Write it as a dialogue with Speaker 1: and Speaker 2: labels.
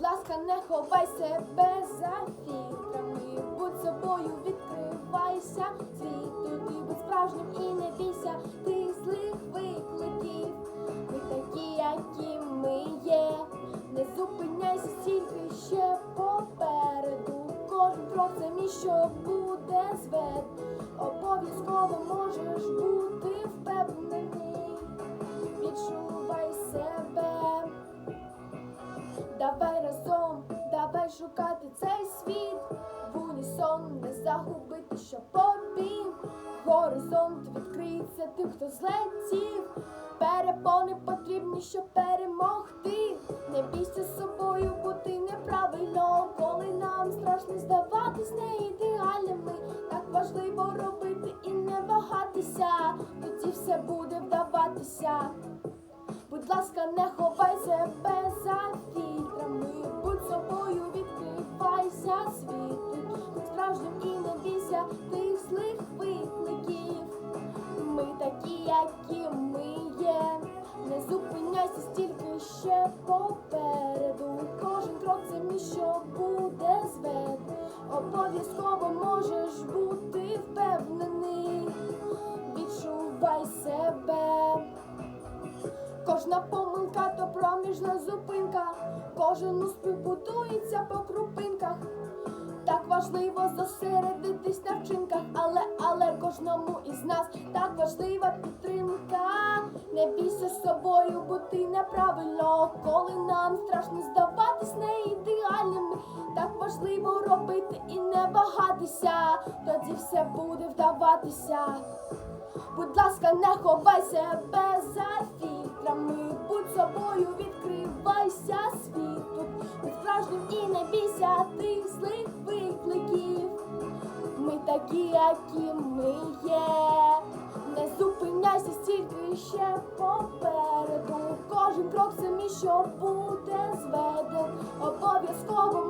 Speaker 1: ласка, не ховай себе за фільтрами, будь собою, відкривайся світу, ти будь справжнім і не бійся ти злих викликів. Ми такі, які ми є. Не зупиняйся стільки ще попереду. Кожен крок це мій, що буде звед. Обов'язково можеш бути впевнений. Відчувай себе. Давай шукати цей світ. В унісон не загубити, що побіг. Горизонт відкриється тим, хто злетів. Перепони потрібні, щоб перемогти. Не бійся собою бути неправильно, коли нам страшно здаватись не ідеальними. Так важливо робити і не вагатися, тоді все буде вдаватися. Будь ласка, не ховай себе за фільтрами, які ми є. Не зупиняйся стільки ще попереду. Кожен крок це мій, що буде звед. Обов'язково можеш бути впевнений. Відчувай себе. Кожна помилка то проміжна зупинка, кожен успіх будується по крупинках. Так важливо зосередитись на вчинках, але, але кожному із нас так важлива підтримка. Не бійся з собою бути неправильно, коли нам страшно здаватись не ідеальними. Так важливо робити і не вагатися, тоді все буде вдаватися. Будь ласка, не ховай себе за фільтрами, будь собою, відкривайся світу, будь справжнім і не бійся тих злих викликів. Ми такі, які ми є. Не зупиняйся стільки ще попереду. Кожен крок самі, що буде зведен. Обов'язково